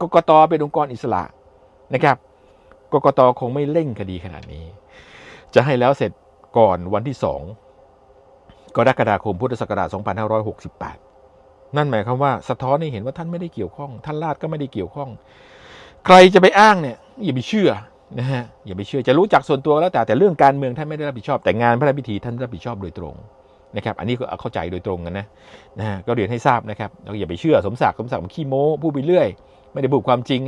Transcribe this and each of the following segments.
กกตเป็นองค์กรอิสระนะครับกกตคงไม่เร่งคดีขนาดนี้ จะให้แล้วเสร็จก่อนวันที่2กรกฎาคมพุทธศักราช 2568 นั่นหมายความว่าสะท้อนให้เห็นว่าท่านไม่ได้เกี่ยวข้อง ท่านลาดก็ไม่ได้เกี่ยวข้อง ใครจะไปอ้างเนี่ยอย่าไปเชื่อนะฮะอย่าไปเชื่อจะรู้จักส่วนตัวแล้วแต่แต่เรื่องการเมืองท่านไม่ได้รับผิดชอบแต่งานพระราชพิธีท่านรับผิดชอบโดยตรงนะครับ อันนี้ก็เข้าใจโดยตรงกันนะนะฮะก็เรียนให้ทราบนะครับแล้วอย่าไปเชื่อสมศักดิ์สมศักดิ์ขี้โม้พูดไปเรื่อย ไม่ได้พูดความจริง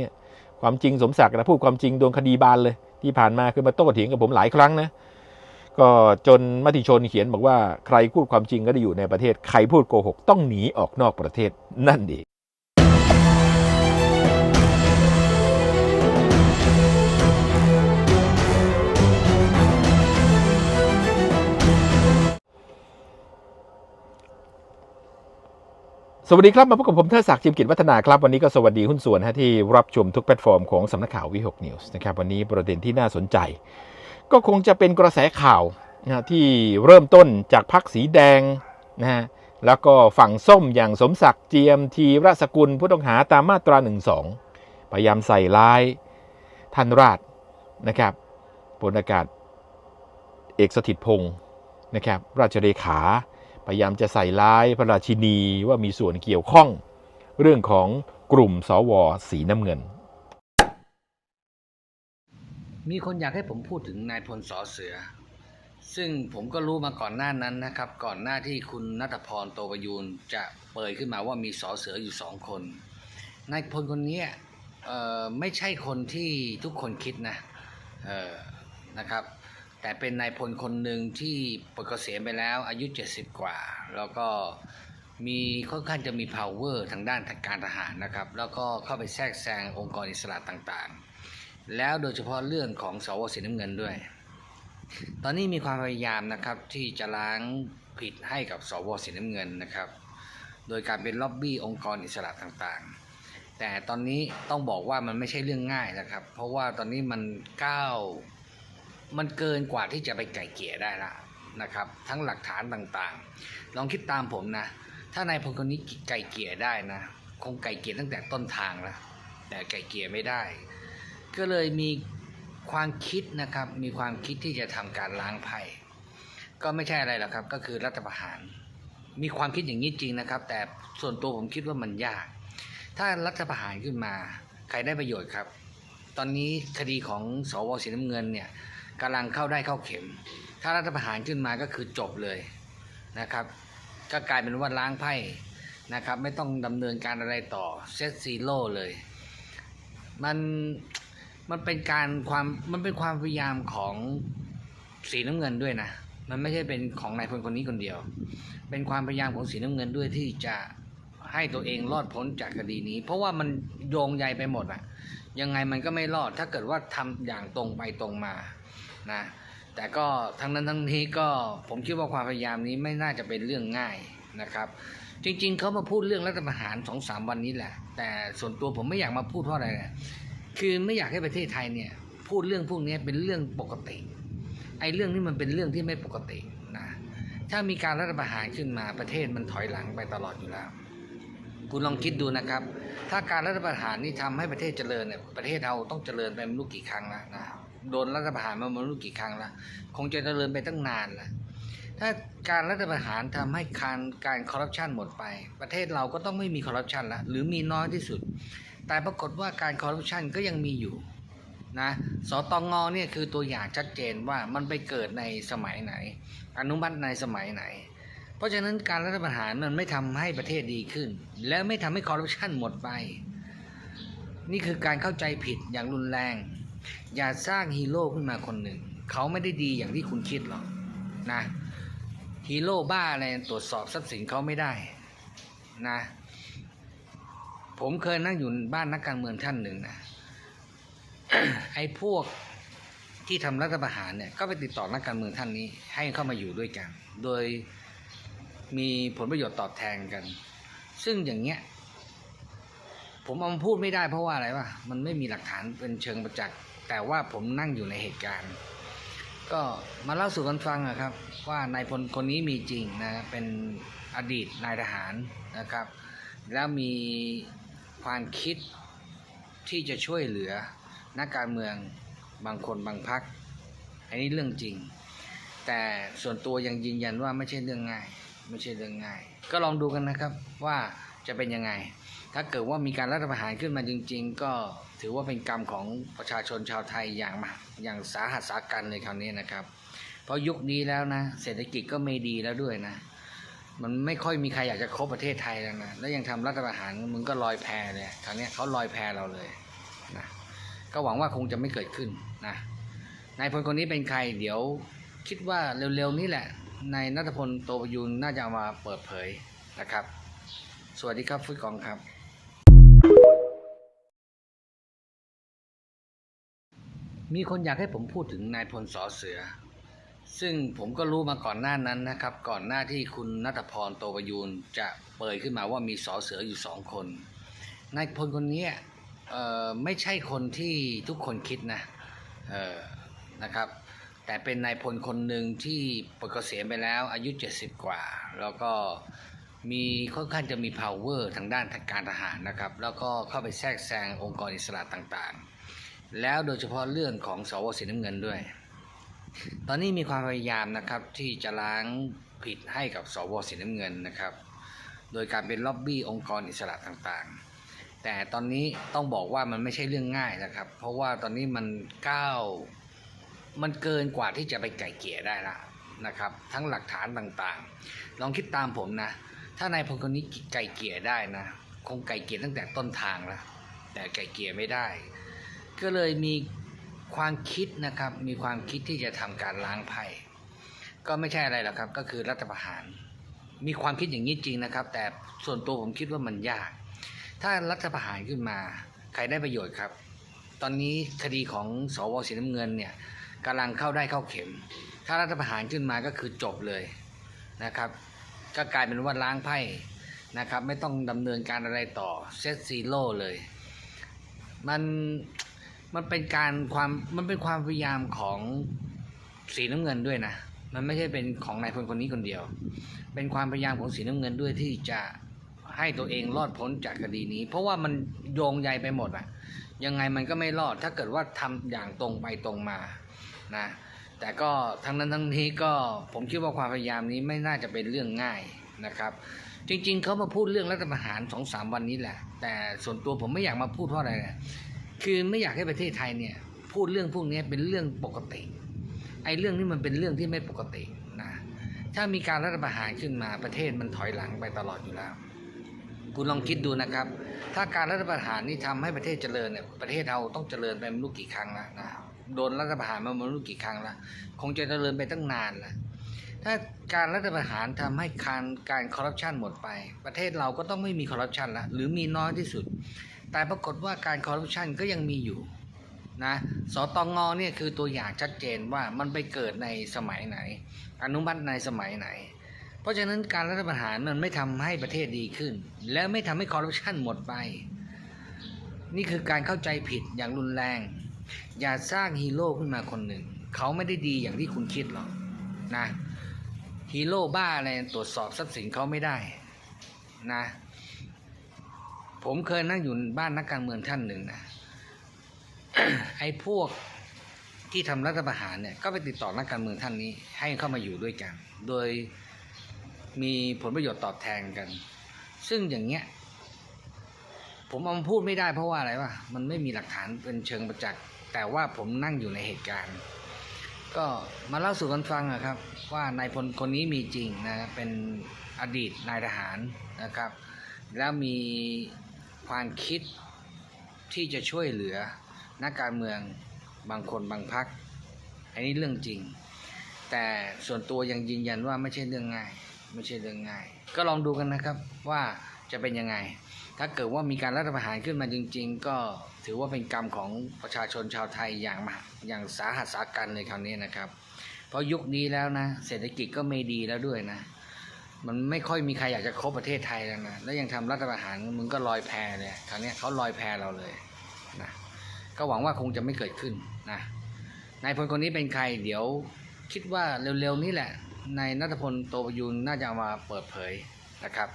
ความจริงสมศักดิ์นะพูดความจริงโดนคดีบานเลย ที่ผ่านมาคือมาโต้เถียงกับผมหลายครั้งนะก็จนมติชนเขียนบอกว่าใครพูดความจริงก็ได้อยู่ในประเทศ ใครพูดโกหกต้องหนีออกนอกประเทศนั่นเอง สวัสดีครับ มาพบกับผมเทอศักดิ์จิมกิจวัฒนาครับ วันนี้ก็สวัสดีหุ้นส่วนฮะที่รับชมทุกแพลตฟอร์มของสำนักข่าววิหกนิวส์นะครับวันนี้ประเด็นที่น่าสนใจ ก็คงจะเป็นกระแสข่าวนะฮะที่เริ่มต้นจากพักสีแดงนะฮะแล้วก็ฝั่งส้มอย่างสมศักดิ์เจียมทีรสกุลผู้ต้องหาตามมาตรา1นึพยายามใส่ร้ายท่านราชนะครับพลอากาศเอกสถิตพงศ์นะครับราชเลขา พยายามจะใส่ร้ายพระราชินีว่ามีส่วนเกี่ยวข้อง เรื่องของกลุ่มสวสีน้ำเงิน มีคนอยากให้ผมพูดถึงนายพลสอเสือ ซึ่งผมก็รู้มาก่อนหน้านั้นนะครับ ก่อนหน้าที่คุณนัทพรโตประยูนจะเปิดขึ้นมาว่ามีสอเสืออยู่สองคนนายพลคนนี้ไม่ใช่คนที่ทุกคนคิดนะนะครับ แต่เป็นนายพลคนหนึ่งที่ปลดเกษียณไปแล้วอายุ 70 กว่า แล้วก็มีค่อนข้างจะมี power ทางด้านการทหารนะครับ แล้วก็เข้าไปแทรกแซงองค์กรอิสระต่างๆ แล้วโดยเฉพาะเรื่องของสวสีน้ำเงินด้วย ตอนนี้มีความพยายามนะครับที่จะล้างผิดให้กับสวสีน้ำเงินนะครับ โดยการเป็นล็อบบี้องค์กรอิสระต่างๆ แต่ตอนนี้ต้องบอกว่ามันไม่ใช่เรื่องง่ายนะครับ เพราะว่าตอนนี้มันก้าว มันเกินกว่าที่จะไปไก่เกลี่ยได้ละนะครับ ทั้งหลักฐานต่างๆ ลองคิดตามผมนะ ถ้านายพลคนนี้ไก่เกลี่ยได้นะ คงไก่เกลี่ยตั้งแต่ต้นทางแล้วแต่ไก่เกลี่ยไม่ได้ ก็เลยมีความคิดนะครับ มีความคิดที่จะทำการล้างไพ่ก็ไม่ใช่อะไรหรอกครับ ก็คือรัฐประหาร มีความคิดอย่างนี้จริงนะครับ แต่ส่วนตัวผมคิดว่ามันยาก ถ้ารัฐประหารขึ้นมา ใครได้ประโยชน์ครับ ตอนนี้คดีของสวสีน้ำเงินเนี่ย กำลังเข้าได้เข้าเข็ม ถ้ารัฐประหารขึ้นมาก็คือจบเลยนะครับ ก็กลายเป็นว่าล้างไพ่นะครับ ไม่ต้องดำเนินการอะไรต่อเซตซีโร่เลย มันมันเป็นการความมันเป็นความพยายามของสีน้ำเงินด้วยนะ มันไม่ใช่เป็นของนายพลคนนี้คนเดียว เป็นความพยายามของสีน้ำเงินด้วยที่จะให้ตัวเองรอดพ้นจากคดีนี้ เพราะว่ามันโยงใยไปหมดอะยังไงมันก็ไม่รอดถ้าเกิดว่าทำอย่างตรงไปตรงมา นะแต่ก็ทั้งนั้นทั้งนี้ก็ผมคิดว่าความพยายามนี้ไม่น่าจะเป็นเรื่องง่ายนะครับ จริง ๆเขามาพูดเรื่องรัฐประหารสองสามวันนี้แหละ แต่ส่วนตัวผมไม่อยากมาพูดเพราะอะไรนะคือไม่อยากให้ประเทศไทยเนี่ยพูดเรื่องพวกนี้เป็นเรื่องปกติ ไอ้เรื่องนี้มันเป็นเรื่องที่ไม่ปกตินะถ้ามีการรัฐประหารขึ้นมาประเทศมันถอยหลังไปตลอดอยู่แล้ว คุณลองคิดดูนะครับ ถ้าการรัฐประหารนี่ทำให้ประเทศเจริญเนี่ยประเทศเราต้องเจริญไปไม่รู้กี่ครั้งแล้วนะ โดนรัฐประหารมาไม่รู้กี่ครั้งล้วคงจะเจริญไปตั้งนานล้วถ้าการรัฐประหารทำให้การการคอร์รัปชันหมดไป ประเทศเราก็ต้องไม่มีคอร์รัปชันล้วหรือมีน้อยที่สุด แต่ปรากฏว่าการคอร์รัปชันก็ยังมีอยู่นะสตงเนี่ยคือตัวอย่างชัดเจนว่ามันไปเกิดในสมัยไหน อนุมัติในสมัยไหน เพราะฉะนั้นการรัฐประหารมันไม่ทำให้ประเทศดีขึ้น และไม่ทำให้คอร์รัปชันหมดไป นี่คือการเข้าใจผิดอย่างรุนแรง อย่าสร้างฮีโร่ขึ้นมาคนหนึ่ง เขาไม่ได้ดีอย่างที่คุณคิดหรอกนะฮีโร่บ้าอะไรตรวจสอบทรัพย์สินเขาไม่ได้นะ ผมเคยนั่งอยู่บ้านนักการเมืองท่านหนึ่งนะไอ้พวกที่ทำรัฐประหารเนี่ยก็ไปติดต่อนักการเมืองท่านนี้ ให้เข้ามาอยู่ด้วยกัน โดยมีผลประโยชน์ตอบแทนกัน ซึ่งอย่างเงี้ย ผมเอามาพูดไม่ได้เพราะว่าอะไรวะมันไม่มีหลักฐานเป็นเชิงประจักษ์แต่ว่าผมนั่งอยู่ในเหตุการณ์ ก็มาเล่าสู่กันฟังนะครับ ว่านายพลคนนี้มีจริงนะเป็นอดีตนายทหารนะครับ แล้วมีความคิดที่จะช่วยเหลือนักการเมืองบางคนบางพักอันนี้เรื่องจริง แต่ส่วนตัวยังยืนยันว่าไม่ใช่เรื่องง่าย ไม่ใช่เรื่องง่าย ก็ลองดูกันนะครับว่าจะเป็นยังไง ถ้าเกิดว่ามีการรัฐประหารขึ้นมาจริง ๆ ก็ถือว่าเป็นกรรมของประชาชนชาวไทยอย่างมาอย่างสาหัสสากันเลยคราวนี้นะครับ เพราะยุคนี้แล้วนะ เศรษฐกิจก็ไม่ดีแล้วด้วยนะ มันไม่ค่อยมีใครอยากจะคบประเทศไทยแล้วนะ แล้วยังทำรัฐประหารมึงก็ลอยแพเลยคราวนี้เขาลอยแพเราเลยนะก็หวังว่าคงจะไม่เกิดขึ้นนะนายพลคนนี้เป็นใครเดี๋ยวคิดว่าเร็วๆนี้แหละนายนัทพลโตประยูนน่าจะามาเปิดเผยนะครับ สวัสดีครับฟุตกองครับ มีคนอยากให้ผมพูดถึงนายพลสอเสือ ซึ่งผมก็รู้มาก่อนหน้านั้นนะครับ ก่อนหน้าที่คุณนัทพรโตประยูนจะเปิดขึ้นมาว่ามีสอเสืออยู่สองคน นายพลคนนี้ไม่ใช่คนที่ทุกคนคิดนะนะครับ แต่เป็นนายพลคนหนึ่งที่ปลดเกษียณไปแล้วอายุ 70 กว่า แล้วก็มีค่อนข้างจะมี power ทางด้านการทหารนะครับ แล้วก็เข้าไปแทรกแซงองค์กรอิสระต่างๆ แล้วโดยเฉพาะเรื่องของสวสีน้ำเงินด้วย ตอนนี้มีความพยายามนะครับที่จะล้างผิดให้กับสวสีน้ำเงินนะครับ โดยการเป็นล็อบบี้องค์กรอิสระต่างๆ แต่ตอนนี้ต้องบอกว่ามันไม่ใช่เรื่องง่ายนะครับ เพราะว่าตอนนี้มันก้าวมันเกินกว่าที่จะไปไก่เกี่ยได้ละนะครับ ทั้งหลักฐานต่างๆ ลองคิดตามผมนะ ถ้านายพลคนนี้ไก่เกี่ยได้นะ คงไก่เกี่ยตั้งแต่ต้นทางแล้วแต่ไก่เกี่ยไม่ได้ ก็เลยมีความคิดนะครับ มีความคิดที่จะทำการล้างไพ่ก็ไม่ใช่อะไรหรอกครับ ก็คือรัฐประหาร มีความคิดอย่างนี้จริงนะครับ แต่ส่วนตัวผมคิดว่ามันยาก ถ้ารัฐประหารขึ้นมา ใครได้ประโยชน์ครับ ตอนนี้คดีของสวสีน้ำเงินเนี่ยกำลังเข้าได้เข้าเข็ม ถ้ารัฐประหารขึ้นมาก็คือจบเลยนะครับ ก็กลายเป็นว่าล้างไพ่นะครับ ไม่ต้องดำเนินการอะไรต่อเซตซีโร่เลย มัน มันเป็นการความมันเป็นความพยายามของสีน้ำเงินด้วยนะ มันไม่ใช่เป็นของนายพลคนนี้คนเดียว เป็นความพยายามของสีน้ำเงินด้วยที่จะให้ตัวเองรอดพ้นจากคดีนี้ เพราะว่ามันโยงใยไปหมดอะยังไงมันก็ไม่รอด ถ้าเกิดว่าทำอย่างตรงไปตรงมานะแต่ก็ทั้งนั้นทั้งนี้ก็ผมคิดว่าความพยายามนี้ไม่น่าจะเป็นเรื่องง่ายนะครับ จริงๆเขามาพูดเรื่องรัฐประหารสองสามวันนี้แหละ แต่ส่วนตัวผมไม่อยากมาพูดเพราะอะไรนะ คือไม่อยากให้ประเทศไทยเนี่ย พูดเรื่องพวกนี้เป็นเรื่องปกติ ไอ้เรื่องนี้มันเป็นเรื่องที่ไม่ปกตินะถ้ามีการรัฐประหารขึ้นมาประเทศมันถอยหลังไปตลอดอยู่แล้วคุณลองคิดดูนะครับ ถ้าการรัฐประหารนี่ทำให้ประเทศเจริญเนี่ยประเทศเราต้องเจริญไปไม่รู้กี่ครั้งแล้วนะโดนรัฐประหารมาไม่รู้กี่ครั้งแล้วคงจะเจริญไปตั้งนานแล้วถ้าการรัฐประหารทำให้การการคอร์รัปชันหมดไป ประเทศเราก็ต้องไม่มีคอร์รัปชันละหรือมีน้อยที่สุด แต่ปรากฏว่าการคอร์รัปชันก็ยังมีอยู่นะสตงเนี่ยคือตัวอย่างชัดเจนว่ามันไปเกิดในสมัยไหน อนุมัติในสมัยไหน เพราะฉะนั้นการรัฐประหารมันไม่ทำให้ประเทศดีขึ้น และไม่ทำให้คอร์รัปชันหมดไป นี่คือการเข้าใจผิดอย่างรุนแรง อย่าสร้างฮีโร่ขึ้นมาคนหนึ่ง เขาไม่ได้ดีอย่างที่คุณคิดหรอกนะฮีโร่บ้าอะไรตรวจสอบทรัพย์สินเขาไม่ได้นะ ผมเคยนั่งอยู่บ้านนักการเมืองท่านหนึ่งนะไอ้พวกที่ทำรัฐประหารเนี่ยก็ไปติดต่อนักการเมืองท่านนี้ ให้เข้ามาอยู่ด้วยกัน โดยมีผลประโยชน์ตอบแทนกัน ซึ่งอย่างเงี้ย ผมเอามาพูดไม่ได้เพราะว่าอะไรวะมันไม่มีหลักฐานเป็นเชิงประจักษ์แต่ว่าผมนั่งอยู่ในเหตุการณ์ ก็มาเล่าสู่กันฟังอะครับ ว่านายพลคนนี้มีจริงนะเป็นอดีตนายทหารนะครับ แล้วมี ความคิดที่จะช่วยเหลือนักการเมืองบางคนบางพัก อันนี้เรื่องจริง แต่ส่วนตัวยังยืนยันว่าไม่ใช่เรื่องง่าย ไม่ใช่เรื่องง่าย ก็ลองดูกันนะครับว่าจะเป็นยังไง ถ้าเกิดว่ามีการรัฐประหารขึ้นมาจริง ๆ ก็ถือว่าเป็นกรรมของประชาชนชาวไทยอย่างมากอย่างสาหัสสากันเลยคราวนี้นะครับ เพราะยุคนี้แล้วนะ เศรษฐกิจก็ไม่ดีแล้วด้วยนะ มันไม่ค่อยมีใครอยากจะคบประเทศไทยแล้วนะแล้วยังทำรัฐประหารมึงก็ลอยแพเลยคราวนี้เขาลอยแพเราเลยนะก็หวังว่าคงจะไม่เกิดขึ้นนะนายพลคนนี้เป็นใครเดี๋ยวคิดว่าเร็วๆนี้แหละนายนัทพลโตประยูนน่าจะามาเปิดเผยนะครับ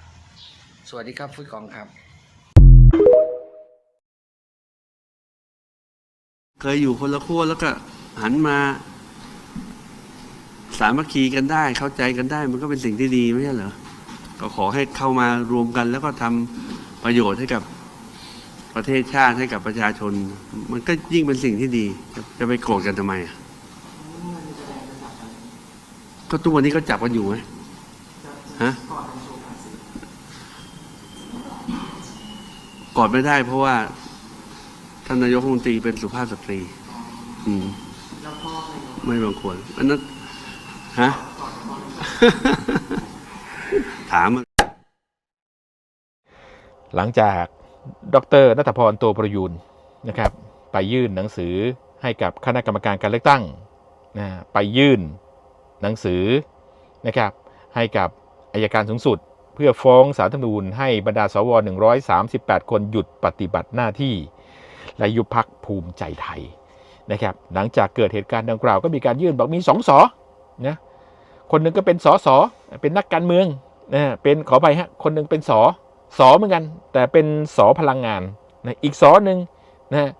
สวัสดีครับฟุตกองครับ เคยอยู่คนละขั้วแล้วก็หันมา สามัคคีกันได้เข้าใจกันได้ มันก็เป็นสิ่งที่ดีไม่ใช่เหรอก็ขอให้เข้ามารวมกันแล้วก็ทำประโยชน์ให้กับประเทศชาติให้กับประชาชน มันก็ยิ่งเป็นสิ่งที่ดี จะจะไปโกรธกันทำไมอะก็ทุกวันนี้ก็จับกันอยู่ไหมฮะกอดไม่ได้เพราะว่าท่านนายกรัฐมนตรีเป็นสุภาพสตรี อืม ไม่บางควรอันนั้น ฮะ ถามมันหลังจากดรนัทพรโตประยูนนะครับ ไปยื่นหนังสือให้กับคณะกรรมการการเลือกตั้งนะไปยื่นหนังสือนะครับ ให้กับอายการสูงสุด เพื่อฟ้องสารธรรมนูญให้บรรดาสว 138 คนหยุดปฏิบัติหน้าที่ และยุบพักภูมิใจไทยนะครับ หลังจากเกิดเหตุการณ์ดังกล่าวก็มีการยื่นบอกมีสองสอ นะคนหนึ่งก็เป็นสอสอเป็นนักการเมืองนะเป็นขอไปฮะคนหนึ่งเป็นสอสอเหมือนกัน แต่เป็นสอพลังงานนะอีกสอหนึ่งนะ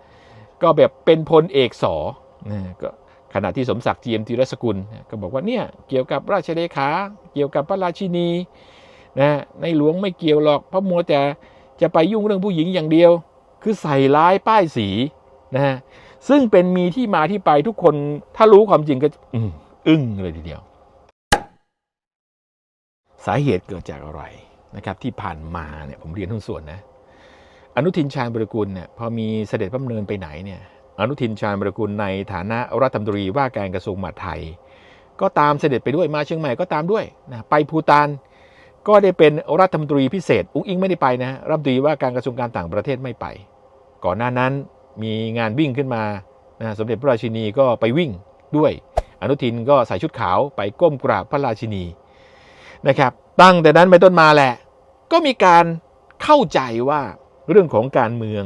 ก็แบบเป็นพลเอกสอนะก็ขณะที่สมศักดิ์เจียมธีรสกุลก็บอกว่าเนี่ยเกี่ยวกับราชเลขาเกี่ยวกับพระราชินีนะในหลวงไม่เกี่ยวหรอกเพราะมัวแต่จะไปยุ่งเรื่องผู้หญิงอย่างเดียว คือใส่ร้ายป้ายสีนะฮะซึ่งเป็นมีที่มาที่ไปทุกคนถ้ารู้ความจริงก็ อึ้งเลยทีเดียว สาเหตุเกิดจากอะไรนะครับที่ผ่านมาเนี่ยผมเรียนทุกส่วนนะอนุทินชาญบริกุลเนี่ยพอมีเสด็จพระดำเนินไปไหนเนี่ยอนุทินชาญบริกุลในฐานะรัฐมนตรีว่าการกระทรวงมหาดไทย ก็ตามเสด็จไปด้วยมาเชียงใหม่ก็ตามด้วยนะไปภูตานก็ได้เป็นรัฐมนตรีพิเศษ อุ้งอิงไม่ได้ไปนะรัฐมนตรีว่าการกระทรวงการต่างประเทศไม่ไป ก่อนหน้านั้นมีงานวิ่งขึ้นมานะสมเด็จพระราชินีก็ไปวิ่งด้วย อนุทินก็ใส่ชุดขาวไปก้มกราบพระราชินีนะครับ ตั้งแต่นั้นเป็นต้นมาแหละ ก็มีการเข้าใจว่าเรื่องของการเมือง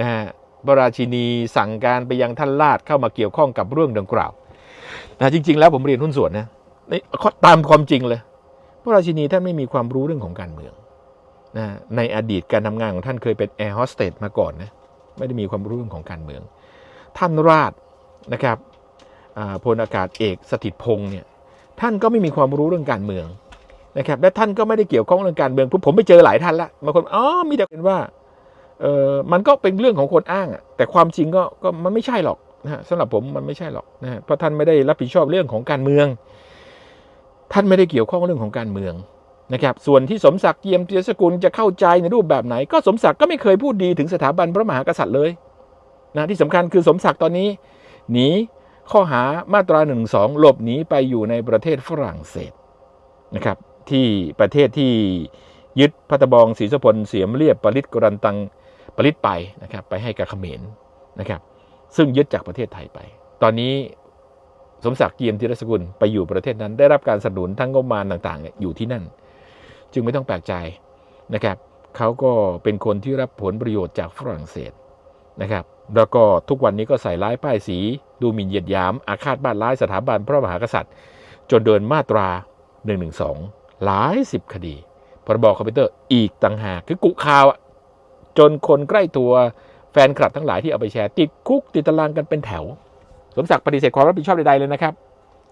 นะฮะพระราชินีสั่งการไปยังท่านลาดเข้ามาเกี่ยวข้องกับเรื่องดังกล่าวนะจริง ๆ แล้วผมเรียนหุ้นส่วนนะในตามความจริงเลย พระราชินีท่านไม่มีความรู้เรื่องของการเมืองนะในอดีตการทำงานของท่านเคยเป็นแอร์โฮสเตสมาก่อนนะไม่ได้มีความรู้เรื่องของการเมือง ท่านราชนะครับ พลอากาศเอกสถิตพงษ์เนี่ยท่านก็ไม่มีความรู้เรื่องการเมืองนะครับและท่านก็ไม่ได้เกี่ยวข้องเรื่องการเมืองผมไปเจอหลายท่านละบางคนอ๋อมีแต่เป็นว่าเออมันก็เป็นเรื่องของคนอ้างอะแต่ความจริงก็ก็มันไม่ใช่หรอกนะฮะสำหรับผมมันไม่ใช่หรอกนะฮะเพราะท่านไม่ได้รับผิดชอบเรื่องของการเมือง ท่านไม่ได้เกี่ยวข้องเรื่องของการเมืองนะครับส่วนที่สมศักดิ์เยี่ยมเจียสกุลจะเข้าใจในรูปแบบไหน ก็สมศักดิ์ก็ไม่เคยพูดดีถึงสถาบันพระมหากษัตริย์เลยนะที่สำคัญคือสมศักดิ์ตอนนี้หนี ข้อหามาตรา1นึหลบหนีไปอยู่ในประเทศฝรั่งเศสนะครับที่ประเทศที่ยึดพัตบองศรีสุพลเสียมเรียบปริตกรันตังปริตไปนะครับไปให้กับเขมรนะครับซึ่งยึดจากประเทศไทยไป ตอนนี้สมศักดิ์เกียมธีรสกุลไปอยู่ประเทศนั้นได้รับการสนับสนุนทั้งงบประมาณต่างๆอยู่ที่นั่น จึงไม่ต้องแปลกใจนะครับเขาก็เป็นคนที่รับผลประโยชน์จากฝรั่งเศส นะครับแล้วก็ทุกวันนี้ก็ใส่ร้ายป้ายสี ดูหมิ่นเหยียดหยาม อาฆาตบ้านร้ายสถาบันพระมหากษัตริย์ จนเดินมาตรา 112 หลายสิบคดีพรบคอมพิวเตอร์อีกต่างหากคือกุข่าวจนคนใกล้ตัวแฟนคลับทั้งหลายที่เอาไปแชร์ ติดคุกติดตารางกันเป็นแถว สมศักดิ์ปฏิเสธความรับผิดชอบใดๆเลยนะครับ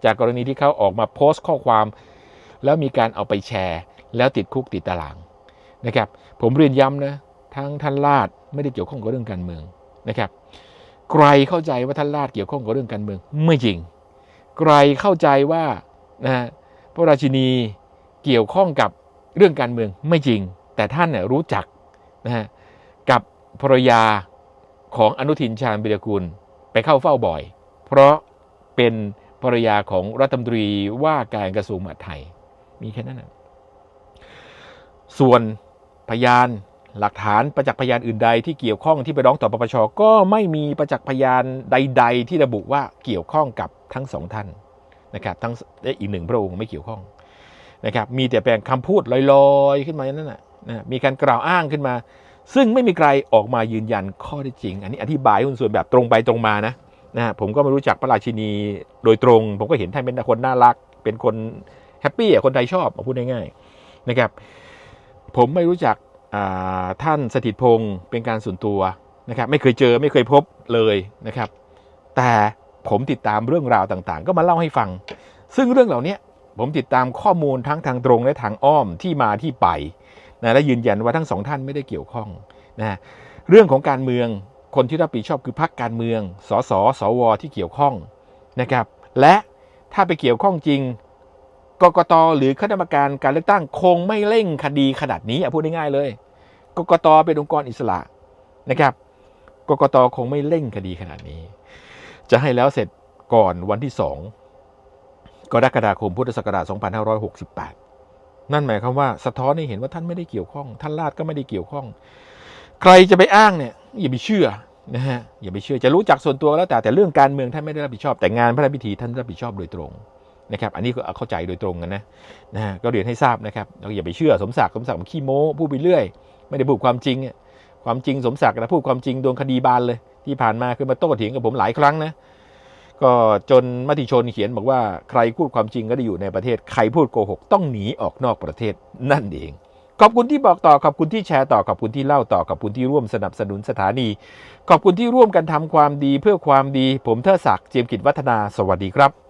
จากกรณีที่เขาออกมาโพสต์ข้อความ แล้วมีการเอาไปแชร์ แล้วติดคุกติดตารางนะครับ ผมเรียนย้ำนะทั้งท่านลาด ไม่ได้เกี่ยวข้องกับเรื่องการเมืองนะครับใครเข้าใจว่าท่านลาดเกี่ยวข้องกับเรื่องการเมืองไม่จริงใครเข้าใจว่านะพระราชินีเกี่ยวข้องกับเรื่องการเมืองไม่จริง แต่ท่านเนี่ยรู้จักนะฮะกับภรรยาของอนุทินชาญวิรกูลไปเข้าเฝ้าบ่อย เพราะเป็นภรรยาของรัฐมนตรีว่าการกระทรวงมหาดไทย มีแค่นั้นนะส่วนพยาน หลักฐานประจักษ์พยานอื่นใดที่เกี่ยวข้องที่ไปร้องต่อปปชก็ไม่มีประจักษ์พยานใด ๆ ที่ระบุว่าเกี่ยวข้องกับทั้งสองท่านนะครับทั้งอีกหนึ่งพระองค์ไม่เกี่ยวข้องนะครับมีแต่แปลงคำพูดลอยๆ ขึ้นมาอย่างนั้นนะนะมีการกล่าวอ้างขึ้นมา ซึ่งไม่มีใครออกมายืนยันข้อท็จจริง อันนี้อธิบายหุ้นส่วนแบบตรงไปตรงมานะนะผมก็ไม่รู้จักพระราชินีโดยตรง ผมก็เห็นท่านเป็นคนน่ารัก เป็นคนแฮปปี้อะคนไทยชอบมาพูดง่ายๆนะครับผมไม่รู้จัก ท่านสถิตพงศ์เป็นการส่วนตัวนะครับไม่เคยเจอไม่เคยพบเลยนะครับ แต่ผมติดตามเรื่องราวต่างๆ ก็มาเล่าให้ฟัง ซึ่งเรื่องเหล่านี้ผมติดตามข้อมูลทั้งทางตรงและทางอ้อมที่มาที่ไปนะและยืนยันว่าทั้งสองท่านไม่ได้เกี่ยวข้องนะเรื่องของการเมืองคนที่รับผิดชอบคือพรรคการเมือง สสสวที่เกี่ยวข้องนะครับ และถ้าไปเกี่ยวข้องจริง กกตหรือคณะกรรมการการเลือกตั้งคงไม่เร่งคดีขนาดนี้อพูดง่ายๆเลย กกตเป็นองค์กรอิสระนะครับ กกตคงไม่เร่งคดีขนาดนี้ จะให้แล้วเสร็จก่อนวันที่2กรกฎาคมพุทธศักราช 2568 นั่นหมายความว่าสะท้อนให้เห็นว่าท่านไม่ได้เกี่ยวข้อง ท่านลาดก็ไม่ได้เกี่ยวข้อง ใครจะไปอ้างเนี่ยอย่าไปเชื่อนะฮะอย่าไปเชื่อจะรู้จักส่วนตัวแล้วแต่แต่เรื่องการเมืองท่านไม่ได้รับผิดชอบแต่งานพระราชพิธีท่านรับผิดชอบโดยตรง นะครับอันนี้ก็เข้าใจโดยตรงกันนะนะก็เรียนให้ทราบนะครับเราอย่าไปเชื่อสมศักดิ์สมศักดิ์มันขี้โม้พูดไปเรื่อย ไม่ได้พูดความจริงความจริงสมศักดิ์นะพูดความจริงโดนคดีบานเลย ที่ผ่านมาคือมาโต้เถียงกับผมหลายครั้งนะก็จนมติชนเขียนบอกว่าใครพูดความจริงก็ได้อยู่ในประเทศ ใครพูดโกหกต้องหนีออกนอกประเทศนั่นเอง ขอบคุณที่บอกต่อขอบคุณที่แชร์ต่อขอบคุณที่เล่าต่อขอบคุณที่ร่วมสนับสนุนสถานี ขอบคุณที่ร่วมกันทำความดีเพื่อความดี ผมเทิดศักดิ์เจียมกิจวัฒนาสวัสดีครับ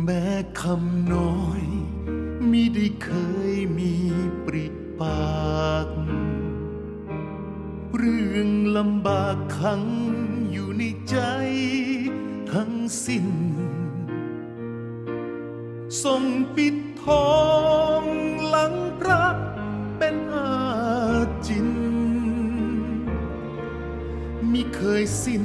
แม้คำน้อยมิได้เคยมีปริปาก เรื่องลำบากขังอยู่ในใจทั้งสิ้นส่งปิดทองหลังพระเป็นอาจินมิเคยสิ้น